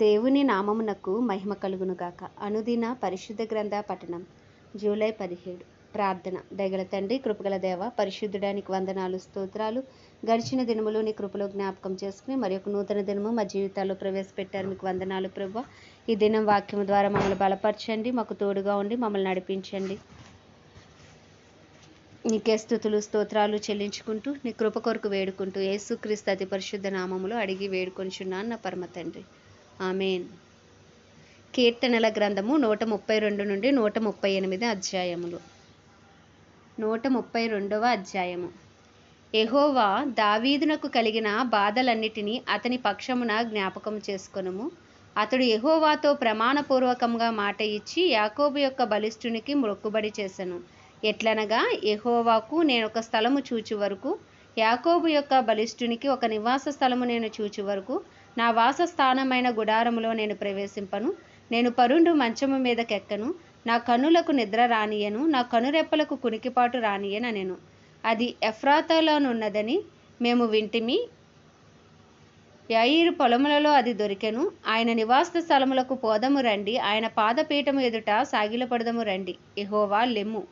దేవుని నామమునకు మహిమ కలుగునుగాక అనుదిన పరిశుద్ధ గ్రంథ పఠనం. జూలై పదిహేడు. ప్రార్థన. దయగల తండ్రి కృపగల దేవ పరిశుద్ధుడానికి వందనాలు స్తోత్రాలు. గడిచిన దినములు నీ కృపలో జ్ఞాపకం చేసుకుని మరి ఒక నూతన దినము మా జీవితాల్లో ప్రవేశపెట్టారు మీకు వందనాలు ప్రభు ఈ దినం వాక్యం ద్వారా మమ్మల్ని బలపరచండి మాకు తోడుగా ఉండి మమ్మల్ని నడిపించండి. నీకే స్థుతులు స్తోత్రాలు చెల్లించుకుంటూ నీ కృప కొరకు వేడుకుంటూ యేసుక్రీస్తు అతి పరిశుద్ధ నామములో అడిగి వేడుకొనిచున్నాను నా పరమ తండ్రి. ఆమెన్. కీర్తనల గ్రంథము నూట ముప్పై రెండు నుండి నూట ముప్పై ఎనిమిది అధ్యాయములు. నూట ముప్పై రెండవ అధ్యాయము. ఎహోవా దావీదునకు కలిగిన బాధలన్నిటినీ అతని పక్షమున జ్ఞాపకం చేసుకొనుము. అతడు ఎహోవాతో ప్రమాణపూర్వకంగా మాట ఇచ్చి యాకోబు యొక్క బలిష్ఠునికి మొక్కుబడి చేశాను ఎట్లనగా ఎహోవాకు నేను ఒక స్థలము చూచు వరకు యాకోబు యొక్క బలిష్ఠునికి ఒక నివాస స్థలము నేను చూచు వరకు నా వాసస్థానమైన గుడారములో నేను ప్రవేశింపను. నేను పరుండు మంచము మీదకెక్కను. నా కనులకు నిద్ర రానియను నా కనురెప్పలకు కునికిపాటు రానియనెను అది ఎఫ్రాతాలోనున్నదని మేము వింటిమి. యాయిరు పొలములలో అది దొరికెను. ఆయన నివాస స్థలములకు పోదము రండి. ఆయన పాదపీఠము ఎదుట సాగిలపడదము రండి. ఎహోవా లెమ్ము.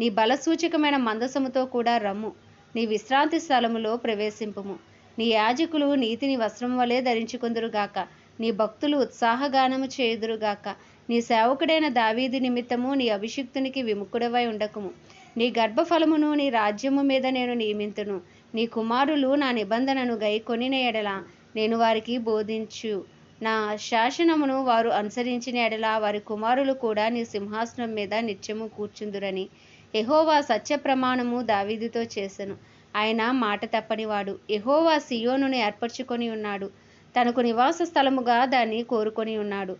నీ బలసూచకమైన మందసముతో కూడా రమ్ము. నీ విశ్రాంతి స్థలములో ప్రవేశింపుము. నీ యాజకులు నీతిని వస్త్రం వలె ధరించుకుందురుగాక నీ భక్తులు ఉత్సాహగానము చేయుదురుగాక నీ సేవకుడైన దావీది నిమిత్తము నీ అభిషిక్తునికి విముఖుడవై ఉండకుము. నీ గర్భఫలమును నీ రాజ్యము మీద నేను నియమింతును. నీ కుమారులు నా నిబంధనను గైకొనిన ఎడల నేను వారికి బోధించు. నా శాసనమును వారు అనుసరించిన ఎడల వారి కుమారులు కూడా నీ సింహాసనం మీద నిత్యము కూర్చుందురని ఎహోవా సత్య ప్రమాణము దావీదితో చేసెను. ఆయన మాట తప్పనివాడు ఎహోవా సియోనుని ఏర్పరచుకొని ఉన్నాడు. తనకు నివాస స్థలముగా దాన్ని కోరుకొని ఉన్నాడు.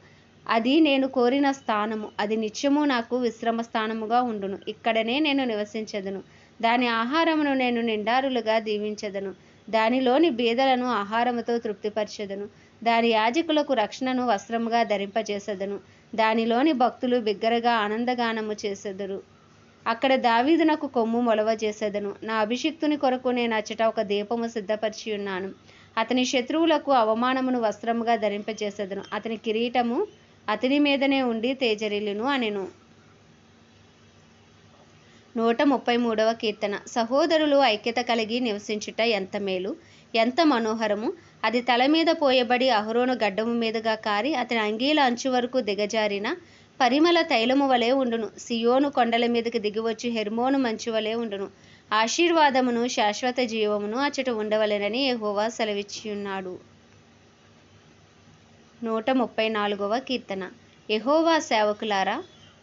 అది నేను కోరిన స్థానము. అది నిత్యము నాకు విశ్రమ స్థానముగా ఉండును. ఇక్కడనే నేను నివసించదును. దాని ఆహారమును నేను నిండారులుగా దీవించదను. దానిలోని బీదలను ఆహారముతో తృప్తిపరచెదను. దాని యాజకులకు రక్షణను వస్త్రముగా ధరింపజేసెదను. దానిలోని భక్తులు బిగ్గరగా ఆనందగానము చేసెదరు. అక్కడ దావీదునకు కొమ్ము మొలవ చేసేదను. నా అభిషిక్తుని కొరకు నేను అచ్చట ఒక దీపము సిద్ధపరిచి ఉన్నాను. అతని శత్రువులకు అవమానమును వస్త్రముగా ధరింపజేసేదను. అతని కిరీటము అతని మీదనే ఉండి తేజరిల్లును అనెను. నూట ముప్పై మూడవ కీర్తన. సహోదరులు ఐక్యత కలిగి నివసించుట ఎంత మేలు ఎంత మనోహరము! అది తల మీద పోయబడి అహరోను గడ్డము మీదుగా కారి అతని అంగీల అంచు వరకు దిగజారిన పరిమళ తైలము వలె ఉండును. సియోను కొండల మీదకి దిగివచ్చి హెర్మోను మంచు వలె ఉండును. ఆశీర్వాదమును శాశ్వత జీవమును అచ్చట ఉండవలెనని యహోవా సెలవిచ్చియున్నాడు. నూట ముప్పై నాలుగవ కీర్తన. యహోవా సేవకులారా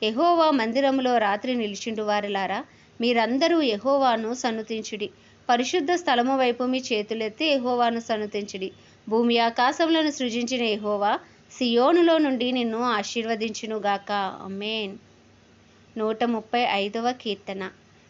యహోవా మందిరములో రాత్రి నిలిచిండు వారిలారా మీరందరూ యహోవాను సన్నుతించుడి. పరిశుద్ధ స్థలము వైపు మీ చేతులెత్తి యహోవాను సన్నుతించుడి. భూమి ఆకాశములను సృజించిన యహోవా సియోనులో నుండి నిన్ను ఆశీర్వదించునుగాక. అమేన్ నూట ముప్పై ఐదవ కీర్తన.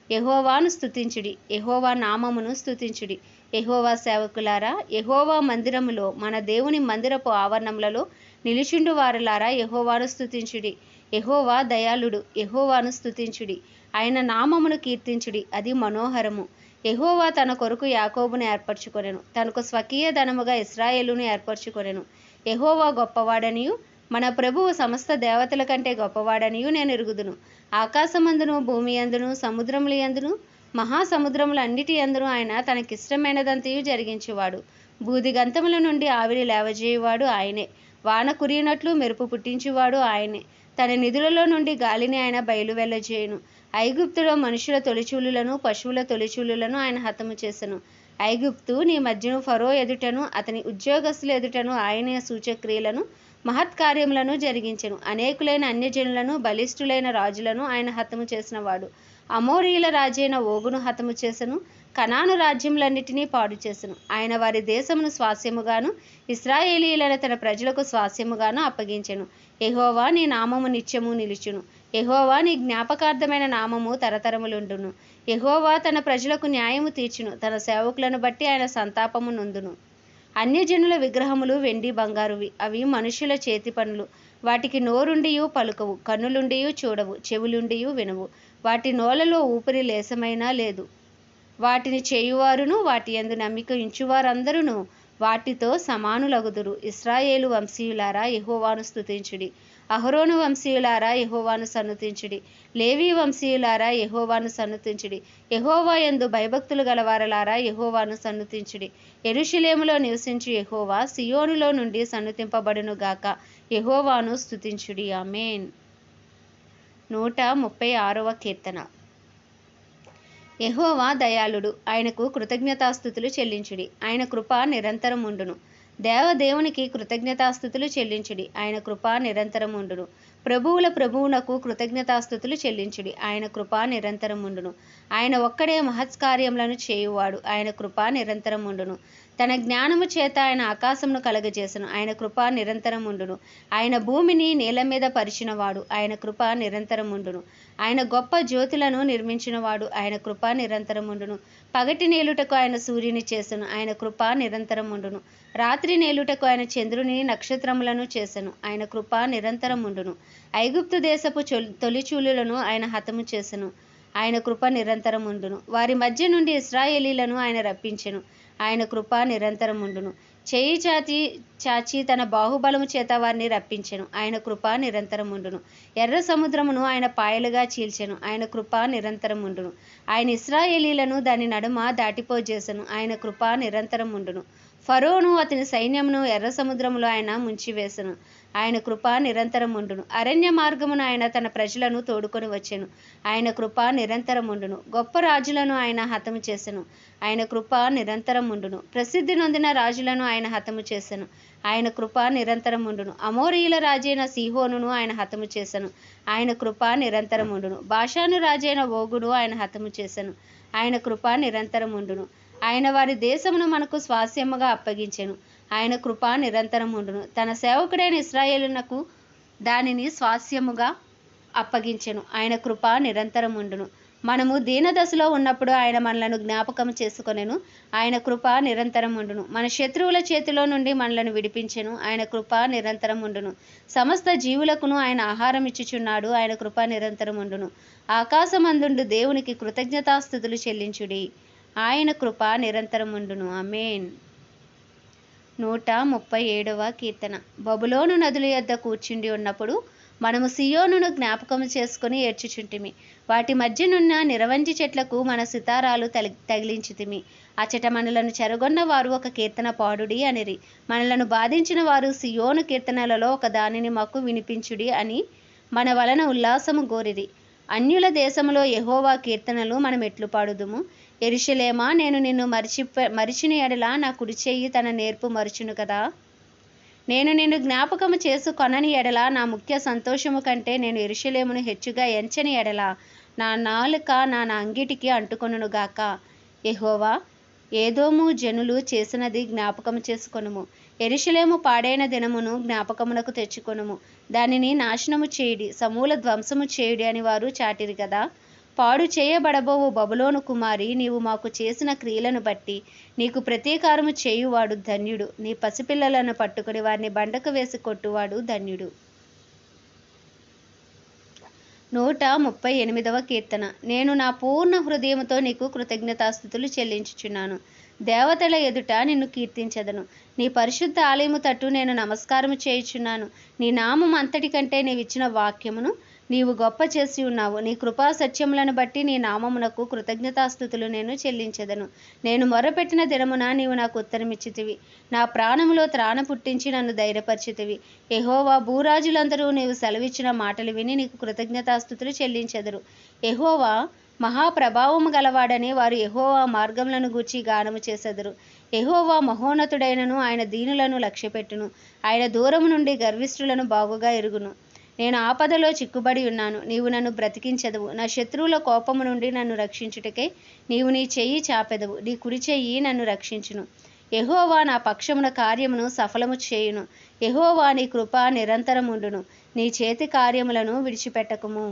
యహోవాను స్థుతించుడి యహోవా నామమును స్థుతించుడి యహోవా సేవకులారా యహోవా మందిరములో మన దేవుని మందిరపు ఆవరణములలో నిలిచిండు వారులారా యహోవాను స్థుతించుడి యహోవా దయాళుడు యహోవాను స్థుతించుడి ఆయన నామమును కీర్తించుడి. అది మనోహరము. యహోవా తన కొరకు యాకోబును ఏర్పరచుకొనెను. తనకు స్వకీయ ధనముగా ఇస్రాయేలును ఏర్పరచుకొనెను. యహోవా గొప్పవాడనియు మన ప్రభువు సమస్త దేవతల కంటే గొప్పవాడనియు నేను ఎరుగుదును. ఆకాశమందును భూమి అందును సముద్రముల అందును మహాసముద్రములన్నిటి అందును ఆయన తనకిష్టమైనదంతయు జరిగించేవాడు. బూదిగంతముల నుండి ఆవిరి లేవజేయువాడు ఆయనే. వాన కురియునట్లు మెరుపు పుట్టించువాడు ఆయనే. తన నిధులలో నుండి గాలిని ఆయన బయలు వెళ్ళజేయును ఐగుప్తులో మనుషుల తొలిచూలులను పశువుల తొలిచూలులను ఆయన హతము చేసెను. ఐగుప్తు నీ మధ్యను ఫరో ఎదుటను అతని ఉద్యోగస్తుల ఎదుటను ఆయన సూచక్రియలను మహత్కార్యములను జరిగించెను. అనేకులైన అన్యజనులను బలిష్ఠులైన రాజులను ఆయన హతము చేసినవాడు. అమోరీల రాజైన ఓగును హతము చేసెను కనాను రాజ్యములన్నిటినీ పాడు చేసెను. ఆయన వారి దేశమును స్వాస్యముగాను ఇస్రాయేలీలను తన ప్రజలకు స్వాస్యముగాను అప్పగించెను. ఎహోవా నీ నామము నిత్యము నిలుచును. ఎహోవా నీ జ్ఞాపకార్థమైన నామము తరతరములుండును. ఎహోవా తన ప్రజలకు న్యాయము తీర్చును. తన సేవకులను బట్టి ఆయన సంతాపము నొందును. అన్యజనుల విగ్రహములు వెండి బంగారువి. అవి మనుషుల చేతి పనులు. వాటికి నోరుండియు పలుకవు. కన్నులుండియు చూడవు. చెవులుండియు వినవు. వాటి నోలలో ఊపిరి లేసమైనా లేదు. వాటిని చేయువారును వాటి యందు నమ్మిక ఇంచువారందరూ వాటితో సమానులగుదురు. ఇస్రాయేలు వంశీయులారా యహోవాను స్థుతించుడి అహరోను వంశీయులారా యహోవాను సన్నుతించుడి. లేవీ వంశీయులారా యహోవాను సన్నుతించుడి. యహోవా యందు భయభక్తులు గలవారలారా యహోవాను సన్నుతించుడి. ఎరుషులేములో నివసించు యహోవా సియోనులో నుండి సన్నుతింపబడును గాక. యహోవాను స్తుతించుడి. ఆమేన్. నూట ముప్పై ఆరవ కీర్తన. యహోవా దయాళుడు ఆయనకు కృతజ్ఞతాస్థుతులు చెల్లించుడి. ఆయన కృప నిరంతరం ఉండును దేవదేవునికి కృతజ్ఞతాస్థుతులు చెల్లించుడి. ఆయన కృప నిరంతరం ఉండును ప్రభువుల ప్రభువునకు కృతజ్ఞతాస్థుతులు చెల్లించుడి. ఆయన కృప నిరంతరం ఉండును ఆయన ఒక్కడే మహత్కార్యములను చేయువాడు. ఆయన కృప నిరంతరం ఉండును తన జ్ఞానము చేత ఆయన ఆకాశమును కలగజేసను. ఆయన కృప నిరంతరం ఉండును ఆయన భూమిని నేల మీద పరిచినవాడు. ఆయన కృప నిరంతరం ఉండును ఆయన గొప్ప జ్యోతులను నిర్మించినవాడు. ఆయన కృప నిరంతరం ఉండును పగటి నేలుటకు ఆయన సూర్యుని చేసెను. ఆయన కృప నిరంతరం ఉండును రాత్రి నేలుటకు ఆయన చంద్రుని నక్షత్రములను చేసెను. ఆయన కృప నిరంతరం ఉండును ఐగుప్తు దేశపు తొలిచూలులను ఆయన హతము చేసెను. ఆయన కృప నిరంతరం ఉండును వారి మధ్య నుండి ఇస్రాయేలీలను ఆయన రప్పించెను. ఆయన కృప నిరంతరం ఉండును. చేయి చాచి చాచి తన బాహుబలము చేత వారిని రప్పించెను. ఆయన కృప నిరంతరం ఉండును. ఎర్ర సముద్రమును ఆయన పాయలుగా చీల్చెను. ఆయన కృప నిరంతరం ఉండును. ఆయన ఇస్రాయేలీలను దాని నడుమ దాటిపోజేసెను. ఆయన కృప నిరంతరం ఉండును. ఫరోను అతని సైన్యమును ఎర్ర సముద్రములో ఆయన ముంచివేసను. ఆయన కృప నిరంతరం ఉండును. అరణ్య మార్గమును ఆయన తన ప్రజలను తోడుకొని వచ్చెను. ఆయన కృప నిరంతరం ఉండును. గొప్ప రాజులను ఆయన హతము చేసెను. ఆయన కృప నిరంతరం ఉండును. ప్రసిద్ధి నొందిన రాజులను ఆయన హతము చేసెను. ఆయన కృప నిరంతరం ఉండును. అమోరీయుల రాజైన సీహోనును ఆయన హతము చేసెను. ఆయన కృప నిరంతరం ఉండును. భాషాను రాజైన ఓగును ఆయన హతము చేసెను. ఆయన కృప నిరంతరం ఉండును. ఆయన వారి దేశమును మనకు స్వాస్యముగా అప్పగించెను. ఆయన కృప నిరంతరం ఉండును తన సేవకుడైన ఇస్రాయేలునకు దానిని స్వాస్యముగా అప్పగించెను. ఆయన కృప నిరంతరం ఉండును మనము దీనదశలో ఉన్నప్పుడు ఆయన మనలను జ్ఞాపకం చేసుకొనెను. ఆయన కృప నిరంతరం ఉండును మన శత్రువుల చేతిలో నుండి మనలను విడిపించెను. ఆయన కృప నిరంతరం ఉండును సమస్త జీవులకును ఆయన ఆహారం ఇచ్చుచున్నాడు. ఆయన కృప నిరంతరం ఉండును ఆకాశమందుండు దేవునికి కృతజ్ఞతాస్థుతులు చెల్లించుడి. ఆయన కృప నిరంతరం ఉండును నూట ముప్పై ఏడవ కీర్తన. బబులోను నదుల యొద్ద కూర్చుండి ఉన్నప్పుడు మనము సియోనును జ్ఞాపకం చేసుకుని ఏడ్చుచుంటిమి. వాటి మధ్యనున్న నిరవంజి చెట్లకు మన సితారాలు తగి తగిలించితిమి. అచట మనలను చెరగొన్న వారు ఒక కీర్తన పాడుడి అనిరి. మనలను బాధించిన వారు సియోను కీర్తనలలో ఒక దానిని మాకు వినిపించుడి అని మన వలన ఉల్లాసము గోరిరి. అన్యుల దేశములో యెహోవా కీర్తనలు మనం ఎట్లు పాడుదుము. ఎరుషలేమా నేను నిన్ను మరిచి మరిచిన ఎడలా నా కుడి చెయ్యి తన నేర్పు మరుచును కదా. నేను నిన్ను జ్ఞాపకము చేసుకొనని ఎడల నా ముఖ్య సంతోషము కంటే నేను ఎరుషలేమును హెచ్చుగా ఎంచని ఎడల నా నాలుక నా నా అంగిటికి అంటుకొనుగాక ఎహోవా ఏదోము జనులు చేసినది జ్ఞాపకము చేసుకొనుము. ఎరుషలేము పాడైన దినమును జ్ఞాపకమునకు తెచ్చుకొనుము. దానిని నాశనము చేయుడి సమూల ధ్వంసము చేయుడి అని వారు చాటిరి కదా. పాడు చేయబడబోవు బబులోను కుమారి నీవు మాకు చేసిన క్రియలను బట్టి నీకు ప్రతీకారము చేయువాడు ధన్యుడు. నీ పసిపిల్లలను పట్టుకుని వారిని బండకు వేసి కొట్టువాడు ధన్యుడు. నూట ముప్పై ఎనిమిదవ కీర్తన. నేను నా పూర్ణ హృదయముతో నీకు కృతజ్ఞతాస్థుతులు చెల్లించుచున్నాను. దేవతల ఎదుట నిన్ను కీర్తించదను. నీ పరిశుద్ధ ఆలయము తట్టు నేను నమస్కారము చేయుచున్నాను. నీ నామం అంతటి కంటే నీవిచ్చిన వాక్యమును నీవు గొప్ప చేసి ఉన్నావు. నీ కృపా సత్యములను బట్టి నీ నామమునకు కృతజ్ఞతాస్థుతులు నేను చెల్లించెదను. నేను మొరపెట్టిన దినమున నీవు నాకు ఉత్తరమిచ్చితివి. నా ప్రాణములో త్రాణ పుట్టించి నన్ను ధైర్యపరిచితివి. ఎహోవా భూరాజులందరూ నీవు సెలవిచ్చిన మాటలు విని నీకు కృతజ్ఞతాస్థుతులు చెల్లించెదరు. ఎహోవా మహాప్రభావము గలవాడని వారు ఎహోవా మార్గములను గూర్చి గానము చేసెదరు. ఎహోవా మహోన్నతుడైనను ఆయన దీనులను లక్ష్యపెట్టును. ఆయన దూరము నుండి గర్విష్ఠులను బాగుగా ఎరుగును. నేను ఆపదలో చిక్కుబడి ఉన్నాను. నీవు నన్ను బ్రతికించెదవు. నా శత్రువుల కోపము నుండి నన్ను రక్షించుటకై నీవు నీ చెయ్యి చాపెదవు. నీ కుడి చెయ్యి నన్ను రక్షించును. ఎహోవా నా పక్షమున కార్యమును సఫలము చేయును. ఎహోవా నీ కృప నిరంతరముండును నీ చేతి కార్యములను విడిచిపెట్టకుము.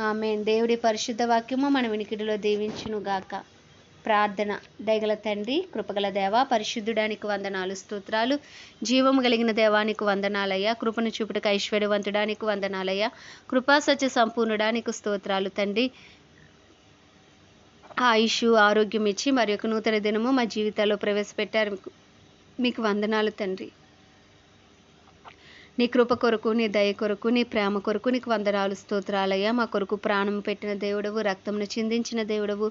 ఆమె దేవుడి పరిశుద్ధ వాక్యము మన వినికిడిలో దీవించును గాక ప్రార్థన. దయగల తండ్రి కృపగల దేవ పరిశుద్ధుడానికి వందనాలు స్తోత్రాలు. జీవము కలిగిన దేవానికి వందనాలయ్యా. కృపను చూపుటకు ఐశ్వర్యవంతుడానికి వందనాలయ్యా. కృపా సత్య సంపూర్ణుడానికి స్తోత్రాలు తండ్రి. ఆయుష్ ఆరోగ్యం ఇచ్చి మరి ఒక నూతన దినము మా జీవితాల్లో ప్రవేశపెట్టారు. మీకు మీకు వందనాలు తండ్రి. నీ కృప కొరకు నీ దయ కొరకు నీ ప్రేమ కొరకు నీకు వందనాలు స్తోత్రాలయ్యా. మా కొరకు ప్రాణం పెట్టిన దేవుడవు రక్తంను చిందించిన దేవుడవు.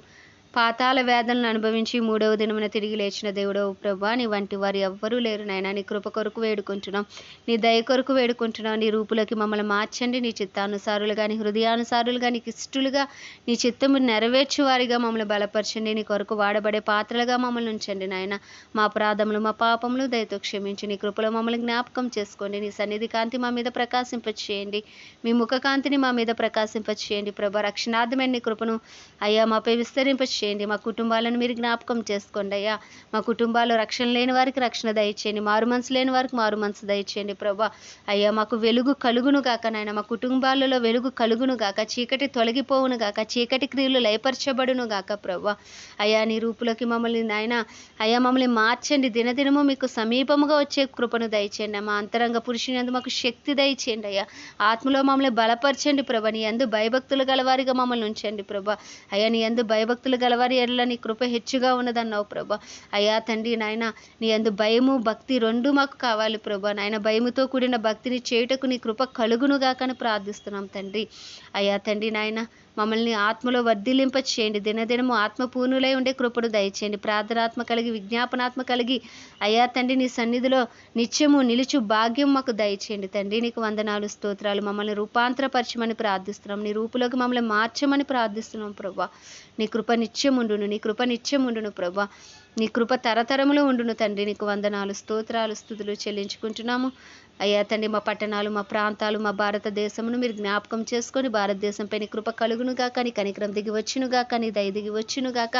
పాతాల వేదనలు అనుభవించి మూడవ దినమున తిరిగి లేచిన దేవుడవు ప్రభా నీ వంటి వారు ఎవ్వరూ లేరు నాయన. నీ కృప కొరకు వేడుకుంటున్నాం. నీ దయ కొరకు వేడుకుంటున్నాం. నీ రూపులోకి మమ్మల్ని మార్చండి. నీ చిత్తానుసారులుగా నీ హృదయానుసారులుగా నీకు ఇష్టలుగా నీ చిత్తము నెరవేర్చేవారిగా మమ్మల్ని బలపరచండి. నీ కొరకు వాడబడే పాత్రలుగా మమ్మల్ని ఉంచండి నాయన. మా అపరాధములు మా పాపములు దయతో క్షమించి నీ కృపలో మమ్మల్ని జ్ఞాపకం చేసుకోండి. నీ సన్నిధి కాంతి మా మీద ప్రకాశింపచేయండి. మీ ముఖ కాంతిని మా మీద ప్రకాశింపచేయండి. ప్రభా రక్షణార్థమైన నీ కృపను అయ్యా మాపై విస్తరింపచేయండి. మా కుటుంబాలను మీరు జ్ఞాపకం చేసుకోండి అయ్యా. మా కుటుంబాలు రక్షణ లేని వారికి రక్షణ దయచేయండి. మారు మనసు లేని వారికి మారు మనసు దయచేయండి ప్రభా. అయ్యా మాకు వెలుగు కలుగును గాక నాయన. మా కుటుంబాలలో వెలుగు కలుగును గాక. చీకటి తొలగిపోవును గాక. చీకటి క్రియలు లయపరచబడును గాక ప్రభా. అయ్యా నీ రూపులోకి మమ్మల్ని నాయన. అయ్యా మమ్మల్ని మార్చండి. దినదినము మీకు సమీపముగా వచ్చే కృపను దయచేయండి మా అంతరంగ పురుషుని అందు మాకు శక్తి దయచేయండి అయ్యా. ఆత్మలో మమ్మల్ని బలపరచండి ప్రభా. నీ అందు భయభక్తులు గలవారిగా మమ్మల్ని ఉంచండి ప్రభా. అయ్యా నీ అందు భయభక్తులు కలవరి ఎడల నీ కృప హెచ్చుగా ఉన్నదన్నావు ప్రభా. అయ్యా తండ్రి నాయన నీ అందు భయము భక్తి రెండు మాకు కావాలి ప్రభా. నాయన భయముతో కూడిన భక్తిని చేయుటకు నీ కృప కలుగునుగాకని ప్రార్థిస్తున్నాం తండ్రి. అయ్యా తండ్రి నాయన మమ్మల్ని ఆత్మలో వర్ధిలింప చేయండి దినదినము ఆత్మపూర్ణులై ఉండే కృపను దయచేయండి. ప్రార్థనాత్మ కలిగి విజ్ఞాపనాత్మ కలిగి అయ్యా తండ్రి నీ సన్నిధిలో నిత్యము నిలుచు భాగ్యం మాకు దయచేయండి. తండ్రి నీకు వందనాలు స్తోత్రాలు. మమ్మల్ని రూపాంతరపరచమని ప్రార్థిస్తున్నాం. నీ రూపులోకి మమ్మల్ని మార్చమని ప్రార్థిస్తున్నాం ప్రభా. నీ కృప నిత్యం ఉండును నీ కృప నిత్యం ఉండును ప్రభా. నీ కృప తరతరములో ఉండును తండ్రి. నీకు వందనాలు స్తోత్రాలు స్థుతులు చెల్లించుకుంటున్నాము. అయ్యా తండ్రి మా పట్టణాలు మా ప్రాంతాలు మా భారతదేశమును మీరు జ్ఞాపకం చేసుకొని భారతదేశంపై నీ కృప కలుగునుగాక నీ కనికరం దిగి వచ్చునుగా నీ దయ దిగి వచ్చునుగాక.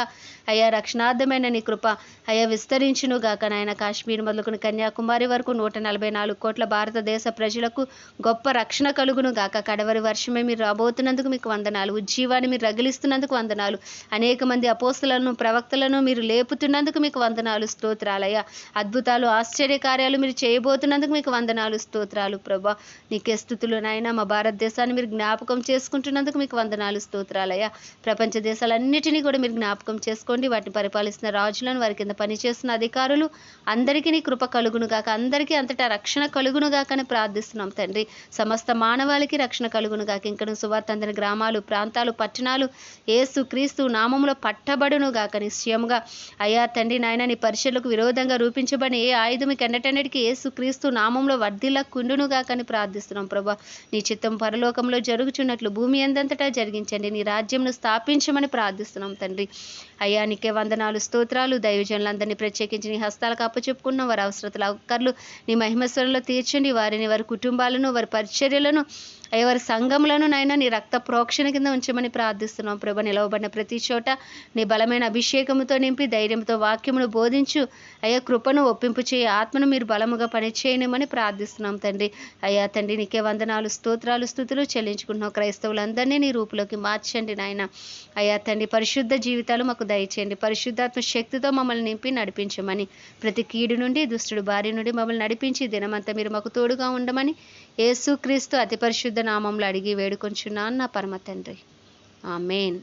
అయ్యా రక్షణార్థమైన నీ కృప అయ్యా విస్తరించునుగాక. నాయన కాశ్మీర్ మొదలుకుని కన్యాకుమారి వరకు నూట నలభై నాలుగు కోట్ల భారతదేశ ప్రజలకు గొప్ప రక్షణ కలుగునుగాక. కడవరి వర్షమే మీరు రాబోతున్నందుకు మీకు వందనాలు. ఉజ్జీవాన్ని మీరు రగిలిస్తున్నందుకు వందనాలు. అనేక మంది అపోస్తులను ప్రవక్తలను మీరు లేపుతున్నందుకు మీకు వందనాలు. స్తోత్రాలయ్యా. అద్భుతాలు ఆశ్చర్య కార్యాలు మీరు చేయబోతున్నందుకు మీకు వందనాలు. స్తోత్రాలు ప్రభా. నీకే స్థుతులు నాయన. మా భారతదేశాన్ని మీరు జ్ఞాపకం చేసుకుంటున్నందుకు మీకు వందనాలు స్తోత్రాలయ్యా. ప్రపంచ దేశాలన్నిటినీ కూడా మీరు జ్ఞాపకం చేసుకోండి. వాటిని పరిపాలిస్తున్న రాజులను వారి కింద పనిచేస్తున్న అధికారులు అందరికీ నీ కృప కలుగును గాక. అందరికీ అంతటా రక్షణ కలుగును గాకని ప్రార్థిస్తున్నాం తండ్రి. సమస్త మానవాళికి రక్షణ కలుగును గాక. ఇంకను సువార్త అందిన గ్రామాలు ప్రాంతాలు పట్టణాలు ఏసు క్రీస్తు నామంలో పట్టబడును గాక నిశ్చయముగా. అయ్యా తండ్రి నాయన నీ పరిచయలకు విరోధంగా రూపించబడిన ఏ ఆయుధం ఎన్నటన్నిటికీ ఏసు క్రీస్తు నామంలో వర్ధిల్ల కుండునుగాకని ప్రార్థిస్తున్నాం ప్రభా. నీ చిత్తం పరలోకంలో జరుగుచున్నట్లు భూమి ఎందంతటా జరిగించండి. నీ రాజ్యంను స్థాపించమని ప్రార్థిస్తున్నాం తండ్రి. అయ్యా నీకే వందనాలు స్తోత్రాలు. దైవజనులందరినీ ప్రత్యేకించి నీ హస్తాలకు అప్పచెప్పుకున్న. వారి అవసరతల ఒక్కర్లు నీ మహిమస్వరంలో తీర్చండి. వారిని వారి కుటుంబాలను వారి పరిచర్యలను అయ్యా వారి సంఘములను నాయన నీ రక్త ప్రోక్షణ కింద ఉంచమని ప్రార్థిస్తున్నాం. ప్రభ నిలవబడిన ప్రతి చోట నీ బలమైన అభిషేకముతో నింపి ధైర్యంతో వాక్యమును బోధించు. అయ్యా కృపను ఒప్పింపు చేయ. ఆత్మను మీరు బలముగా పనిచేయనిమని ప్రార్థిస్తున్నాం తండ్రి. అయ్యా తండ్రి నీకే వందనాలు స్తోత్రాలు స్థుతులు చెల్లించుకుంటున్నాం. క్రైస్తవులందరినీ నీ రూపులోకి మార్చండి నాయన. అయ్యా తండ్రి పరిశుద్ధ జీవితాలు మాకు దయచేయండి. పరిశుద్ధాత్మ శక్తితో మమ్మల్ని నింపి నడిపించమని. ప్రతి కీడు నుండి దుష్టుడు భార్య నుండి మమ్మల్ని నడిపించి దినమంతా మీరు మాకు తోడుగా ఉండమని యేసుక్రీస్తు అతి పరిశుద్ధ నామంలో అడిగి వేడుకొంచున్నాను నా పరమ తండ్రి. ఆమెన్.